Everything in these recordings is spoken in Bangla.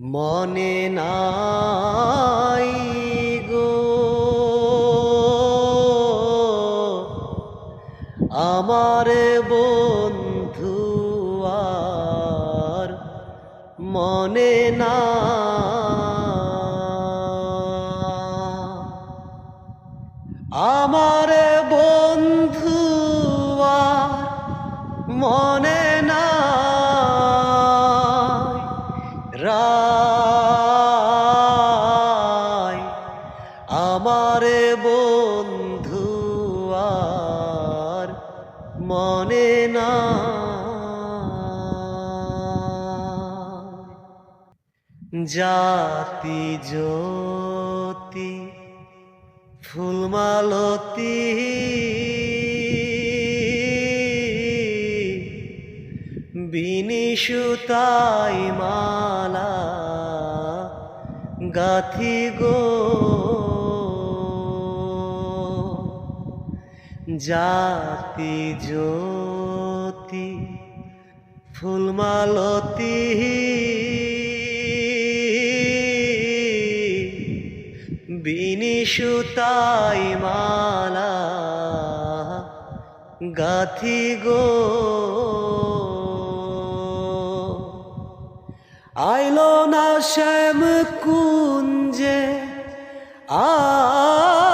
মনে নাই গো। আমার বন্ধু আর মনে না। আমার আমার বন্ধু আর মনে না। জাতি জ্যোতি ফুলমালতী বিনিশুতাই মালা গাথি গো। জাতি জ্যোতি ফুলমালতী বিনিশুতাই মালা গাথি গো। আইলো না শ্যাম কুঞ্জে আমা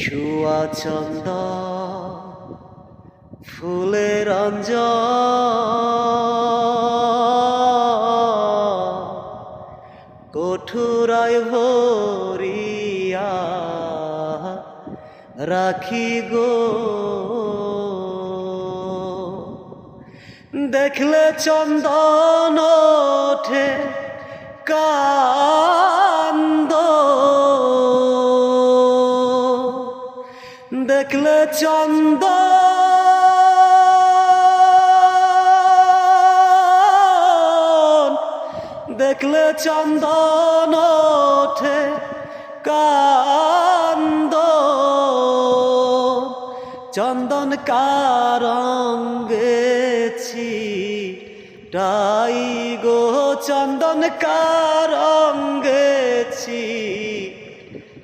শুয়া চন্দ ফুলের অঞ্জ কঠুরায় ভরিয়া রাখি গো। দেখলে চন্দন ওঠে কান্দ দেখলে চন্দন দেখলে চন্দন ওঠে কান্দ। চন্দন কারঙ্গেছি টাই গো? চন্দন কারঙ্গেছি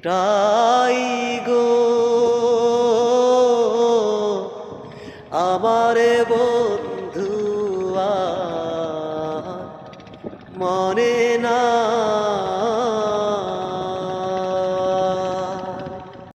টাই গো? আমারে বন্ধু মনে না